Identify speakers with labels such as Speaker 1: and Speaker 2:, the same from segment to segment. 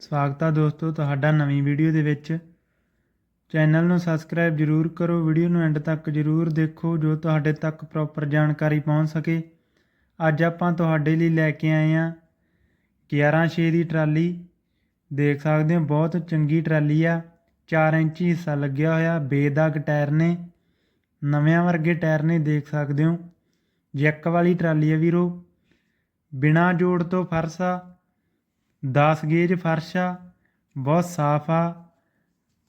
Speaker 1: ਸਵਾਗਤ ਆ ਦੋਸਤੋ ਤੁਹਾਡਾ ਨਵੀਂ ਵੀਡੀਓ ਦੇ ਵਿੱਚ। ਚੈਨਲ ਨੂੰ ਸਬਸਕ੍ਰਾਈਬ ਜਰੂਰ ਕਰੋ, ਵੀਡੀਓ ਨੂੰ ਐਂਡ ਤੱਕ ਜਰੂਰ ਦੇਖੋ ਜੋ ਤੁਹਾਡੇ ਤੱਕ ਪ੍ਰੋਪਰ ਜਾਣਕਾਰੀ ਪਹੁੰਚ ਸਕੇ। ਅੱਜ ਆਪਾਂ ਤੁਹਾਡੇ ਲਈ ਲੈ ਕੇ ਆਏ ਹਾਂ 11 ਛੇ ਦੀ ਟਰਾਲੀ। ਦੇਖ ਸਕਦੇ ਹੋ ਬਹੁਤ ਚੰਗੀ ਟਰਾਲੀ ਆ 4 ਇੰਚੀ ਹਿੱਸਾ ਲੱਗਿਆ ਹੋਇਆ, ਬੇਦਾਗ ਟਾਇਰ ਨੇ, ਨਵਿਆਂ ਵਰਗੇ ਟਾਇਰ ਨੇ ਦੇਖ ਸਕਦੇ ਹੋ। ਜੈਕ ਵਾਲੀ ਟਰਾਲੀ ਆ ਵੀਰੋ। ਬਿਨਾ ਜੋੜ ਤੋਂ ਫਰਸ਼ ਆ 10 ਗੇਜ ਫਰਸ਼ ਆ ਬਹੁਤ ਸਾਫ਼ ਆ।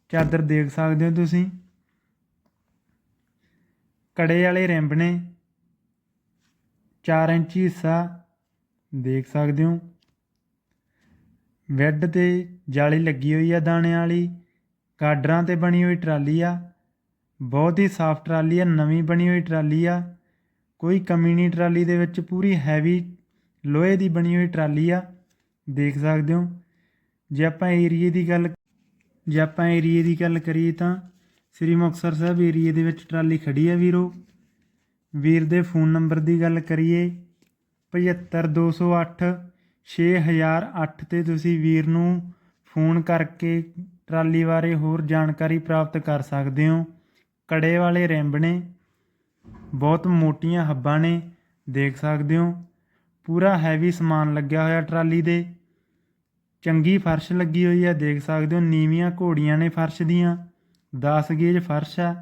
Speaker 1: ਚਾਦਰ ਦੇਖ ਸਕਦੇ ਹੋ ਤੁਸੀਂ? ਕੜੇ ਵਾਲੇ ਰਿੰਬ ਨੇ। 4 ਇੰਚੀ ਹਿੱਸਾ, ਦੇਖ ਸਕਦੇ ਹੋ। ਵੈੱਡ ਤੇ ਜਾਲੀ ਲੱਗੀ ਹੋਈ ਆ ਦਾਣਿਆਂ ਵਾਲੀ। ਗਾਡਰਾਂ ਤੇ ਬਣੀ ਹੋਈ ਟਰਾਲੀ ਆ। ਬਹੁਤ ਹੀ ਸਾਫ਼ ਟਰਾਲੀ ਆ, ਨਵੀਂ ਬਣੀ ਹੋਈ ਟਰਾਲੀ ਆ। ਕੋਈ ਕਮੀ ਨਹੀਂ ਟਰਾਲੀ ਦੇ ਵਿੱਚ ਪੂਰੀ ਹੈਵੀ ਲੋਹੇ ਦੀ ਬਣੀ ਹੋਈ ਟਰਾਲੀ ਆ। ਦੇਖ ਸਕਦੇ ਹੋ। ਜੇ ਆਪਾਂ ਏਰੀਏ ਦੀ ਗੱਲ ਜੇ ਆਪਾਂ ਏਰੀਏ ਦੀ ਗੱਲ ਕਰੀਏ ਤਾਂ ਸ੍ਰੀ ਮੁਕਤਸਰ ਸਾਹਿਬ ਏਰੀਏ ਦੇ ਵਿੱਚ ਟਰਾਲੀ ਖੜੀ ਹੈ ਵੀਰੋ। ਵੀਰ ਦੇ ਫੋਨ ਨੰਬਰ ਦੀ ਗੱਲ ਕਰੀਏ 75208 6008 ਤੇ ਤੁਸੀਂ ਵੀਰ ਨੂੰ ਫੋਨ ਕਰਕੇ ਟਰਾਲੀ ਬਾਰੇ ਹੋਰ ਜਾਣਕਾਰੀ ਪ੍ਰਾਪਤ ਕਰ ਸਕਦੇ ਹੋ। ਕੜੇ ਵਾਲੇ ਰਿੰਬ ਨੇ। ਬਹੁਤ ਮੋਟੀਆਂ ਹੱਬਾਂ ਨੇ, ਦੇਖ ਸਕਦੇ ਹੋ। ਪੂਰਾ ਹੈਵੀ ਸਮਾਨ ਲੱਗਿਆ ਹੋਇਆ ਟਰਾਲੀ ਦੇ। ਚੰਗੀ ਫਰਸ਼ ਲੱਗੀ ਹੋਈ ਆ, ਦੇਖ ਸਕਦੇ ਹੋ ਨੀਵੀਆਂ ਘੋੜੀਆਂ ਨੇ ਫਰਸ਼ ਦੀਆਂ 10 ਗੇਜ ਫਰਸ਼ ਆ।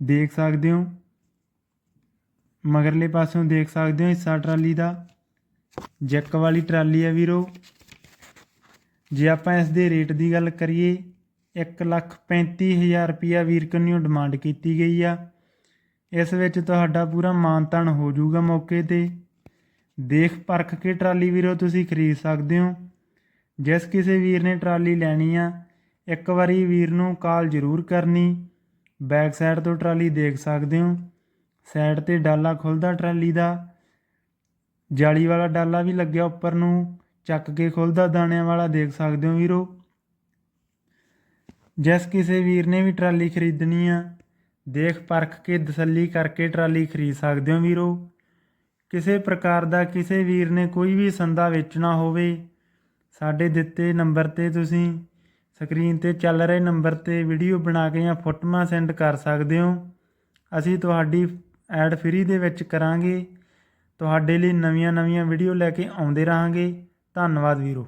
Speaker 1: ਦੇਖ ਸਕਦੇ ਹੋ, ਮਗਰਲੇ ਪਾਸੋਂ ਦੇਖ ਸਕਦੇ ਹੋ ਹਿੱਸਾ ਟਰਾਲੀ ਦਾ, ਜੈਕ ਵਾਲੀ ਟਰਾਲੀ ਆ ਵੀਰੋ। ਜੇ ਆਪਾਂ ਇਸ ਦੇ ਰੇਟ ਦੀ ਗੱਲ ਕਰੀਏ 135000 ਰੁਪਿਆ ਵੀਰ ਕੰਨਿਓ ਡਿਮਾਂਡ ਕੀਤੀ ਗਈ ਆ। ਇਸ ਵਿੱਚ ਤੁਹਾਡਾ ਪੂਰਾ ਮਾਨਤਾਨ ਹੋ ਜਾਊਗਾ ਮੌਕੇ ਤੇ। ਦੇਖ ਪਰਖ ਕੇ ਟਰਾਲੀ ਵੀਰੋ ਤੁਸੀਂ ਖਰੀਦ ਸਕਦੇ ਹੋ। ਜਿਸ ਕਿਸੇ ਵੀਰ ਨੇ ਟਰਾਲੀ ਲੈਣੀ ਆ, ਇੱਕ ਵਾਰੀ ਵੀਰ ਨੂੰ ਕਾਲ ਜ਼ਰੂਰ ਕਰਨੀ। ਬੈਕ ਸਾਈਡ ਤੋਂ ਟਰਾਲੀ ਦੇਖ ਸਕਦੇ ਹੋ। ਸਾਈਡ ਤੇ ਡਾਲਾ ਖੁੱਲਦਾ ਟਰਾਲੀ ਦਾ। ਜਾਲੀ ਵਾਲਾ ਡਾਲਾ ਵੀ ਲੱਗਿਆ ਉੱਪਰ ਨੂੰ। ਚੱਕ ਕੇ ਖੁੱਲਦਾ ਦਾਣਿਆਂ ਵਾਲਾ ਦੇਖ ਸਕਦੇ ਹੋ ਵੀਰੋ। ਜਿਸ ਕਿਸੇ ਵੀਰ ਨੇ ਵੀ ਟਰਾਲੀ ਖਰੀਦਣੀ ਆ, ਦੇਖ ਪਰਖ ਕੇ ਤਸੱਲੀ ਕਰਕੇ ਟਰਾਲੀ ਖਰੀਦ ਸਕਦੇ ਹੋ ਵੀਰੋ। ਕਿਸੇ ਪ੍ਰਕਾਰ ਦਾ ਕਿਸੇ ਵੀਰ ਨੇ ਕੋਈ ਵੀ ਸੰਦਾ ਵੇਚਣਾ ਹੋਵੇ, ਸਾਡੇ ਦਿੱਤੇ ਨੰਬਰ ਤੇ ਤੁਸੀਂ ਸਕਰੀਨ ਤੇ ਚੱਲ ਰਹੇ ਨੰਬਰ ਤੇ ਵੀਡੀਓ ਬਣਾ ਕੇ ਜਾਂ ਫੋਟੋਆਂ ਸੈਂਡ ਕਰ ਸਕਦੇ ਹੋ। ਅਸੀਂ ਤੁਹਾਡੀ ਐਡ ਫ੍ਰੀ ਦੇ ਵਿੱਚ ਕਰਾਂਗੇ। ਤੁਹਾਡੇ ਲਈ ਨਵੀਆਂ-ਨਵੀਆਂ ਵੀਡੀਓ ਲੈ ਕੇ ਆਉਂਦੇ ਰਹਾਂਗੇ। ਧੰਨਵਾਦ ਵੀਰੋ।